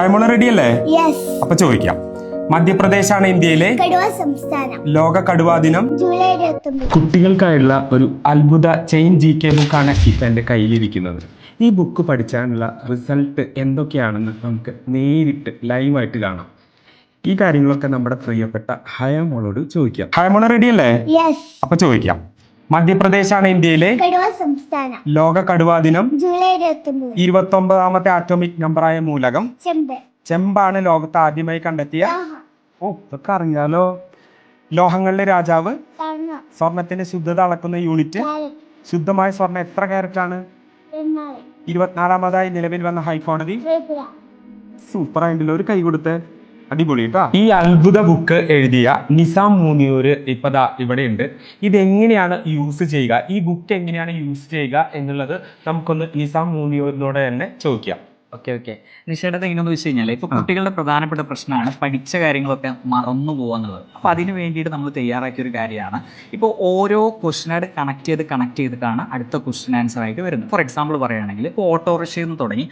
ഹൈമോള ready അല്ലേ അപ്പൊ ചോദിക്കാം. മധ്യപ്രദേശാണ് ഇന്ത്യയിലെ ലോക കടുവാ ദിനം. കുട്ടികൾക്കായുള്ള ഒരു അത്ഭുത ചെയിൻ ജി കെ ബുക്കാണ് ഇപ്പം എന്റെ കയ്യിലിരിക്കുന്നത്. ഈ ബുക്ക് പഠിച്ചാനുള്ള റിസൾട്ട് എന്തൊക്കെയാണെന്ന് നമുക്ക് നേരിട്ട് ലൈവായിട്ട് കാണാം. ഈ കാര്യങ്ങളൊക്കെ നമ്മുടെ പ്രിയപ്പെട്ട ഹയമോളോട് ചോദിക്കാം. ഹയമോള റെഡി അല്ലേ അപ്പൊ ചോദിക്കാം. മധ്യപ്രദേശാണ് ഇന്ത്യയിലെ ലോക കടുവാ ദിനം. ഇരുപത്തി ഒമ്പതാമത്തെ ആറ്റോമിക് നമ്പറായ മൂലകം. ചെമ്പ്. ചെമ്പാണ് ലോകത്ത് ആദ്യമായി കണ്ടെത്തിയ. ഓ ഇതൊക്കെ അറിഞ്ഞാലോ? ലോഹങ്ങളിലെ രാജാവ്. സ്വർണത്തിന്റെ ശുദ്ധത അളക്കുന്ന യൂണിറ്റ്. ശുദ്ധമായ സ്വർണം എത്ര ക്യാരറ്റ് ആണ്? ഇരുപത്തിനാലാമതായി നിലവിൽ വന്ന ഹൈക്കോടതി സൂപ്പർ ആയിട്ടുള്ള ഒരു കൈ കൊടുത്ത്. അടിപൊളി കേട്ടോ ഈ അത്ഭുത ബുക്ക് എഴുതിയ നിസാം മൂന്നിയൂര് ഇപ്പൊ ദാ ഇവിടെ ഉണ്ട് ഇത് എങ്ങനെയാണ് യൂസ് ചെയ്യുക? ഈ ബുക്ക് എങ്ങനെയാണ് യൂസ് ചെയ്യുക എന്നുള്ളത് നമുക്കൊന്ന് നിസാം മൂന്നിയൂരിനോട് തന്നെ ചോദിക്കാം. Okay okay. നിഷയുടെ എങ്ങനെയാണെന്ന് വെച്ച് കഴിഞ്ഞാൽ ഇപ്പൊ കുട്ടികളുടെ പ്രധാനപ്പെട്ട പ്രശ്നമാണ് പഠിച്ച കാര്യങ്ങളൊക്കെ മറന്നു പോകുന്നത് അപ്പൊ അതിന് വേണ്ടിയിട്ട് നമ്മൾ തയ്യാറാക്കിയ ഒരു കാര്യമാണ്. ഇപ്പോൾ ഓരോ ക്വസ്റ്റിനായിട്ട് കണക്ട് ചെയ്ത് കണക്ട് ചെയ്തിട്ടാണ് അടുത്ത ക്വസ്റ്റ്യൻ ആൻസർ ആയിട്ട് വരുന്നത്. ഫോർ എക്സാമ്പിൾ പറയുകയാണെങ്കിൽ ഇപ്പോൾ ഓട്ടോറിക്ഷയിൽ നിന്ന് തുടങ്ങി.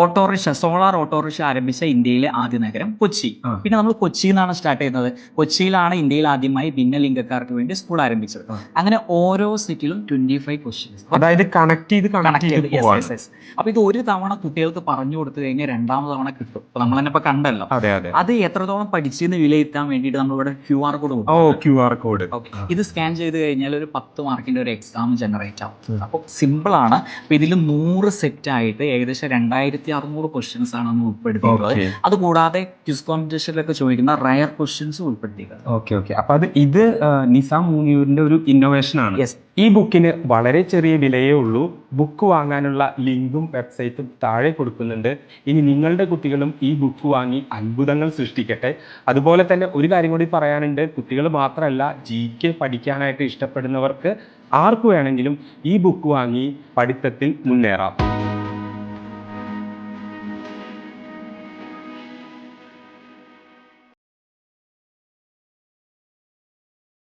ഓട്ടോറിക്ഷ സോളാർ ഓട്ടോറിക്ഷ ആരംഭിച്ച ഇന്ത്യയിലെ ആദ്യ നഗരം കൊച്ചി. പിന്നെ നമ്മൾ കൊച്ചിയിൽ നിന്നാണ് സ്റ്റാർട്ട് ചെയ്യുന്നത്. കൊച്ചിയിലാണ് ഇന്ത്യയിൽ ആദ്യമായി ഭിന്നലിംഗക്കാർക്ക് വേണ്ടി സ്കൂൾ ആരംഭിച്ചത്. അങ്ങനെ ഓരോ സിറ്റിയിലും ട്വന്റി ഫൈവ് ക്വസ്റ്റ്യൻസ് അതായത് കണക്ട് ചെയ്ത് കണക്ട് ചെയ്ത്. അപ്പൊ ഇത് ഒരു തവണ കുട്ടികൾക്ക് പറഞ്ഞു കൊടുത്തു കഴിഞ്ഞാൽ രണ്ടാമത് തവണ കിട്ടും. നമ്മൾ തന്നെ ഇപ്പൊ കണ്ടല്ലോ. അതെ എത്രത്തോളം പഠിച്ചെന്ന് വിലയിരുത്താൻ വേണ്ടിയിട്ട് നമ്മളിവിടെ Q R code Q R code ഇത് സ്കാൻ ചെയ്ത് കഴിഞ്ഞാൽ ഒരു പത്ത് മാർക്കിന്റെ ഒരു എക്സാം ജനറേറ്റ് ആവും. അപ്പോൾ സിമ്പിൾ ആണ്. അപ്പൊ ഇതിൽ നൂറ് സെറ്റ് ആയിട്ട് ഏകദേശം രണ്ടായിരത്തി അറുന്നൂറ് ക്വസ്റ്റ്യൻസ് ആണ് നമ്മൾ ഉൾപ്പെടുത്തിയിട്ടുള്ളത്. അതുകൂടാതെ ക്വിസ് കോമ്പറ്റീഷനിലൊക്കെ ചോദിക്കുന്ന റയർ ക്വസ്റ്റ്യൻസും ഉൾപ്പെടുത്തിയിട്ടുള്ളത് ഓക്കെ ഓക്കെ അപ്പൊ അത് ഇത് നിസാം മൂന്നിയൂരിന്റെ ഒരു ഇന്നോവേഷൻ ആണ്. ഈ ബുക്കിന് വളരെ ചെറിയ വിലയേ ഉള്ളൂ. ബുക്ക് വാങ്ങാനുള്ള ലിങ്കും വെബ്സൈറ്റും താഴെ കൊടുക്കുന്നുണ്ട്. ഇനി നിങ്ങളുടെ കുട്ടികളും ഈ ബുക്ക് വാങ്ങി അത്ഭുതങ്ങൾ സൃഷ്ടിക്കട്ടെ. അതുപോലെ തന്നെ ഒരു കാര്യം കൂടി പറയാനുണ്ട്. കുട്ടികൾ മാത്രമല്ല ജി കെ പഠിക്കാനായിട്ട് ഇഷ്ടപ്പെടുന്നവർക്ക് ആർക്ക് വേണമെങ്കിലും ഈ ബുക്ക് വാങ്ങി പഠിത്തത്തിൽ മുന്നേറാം.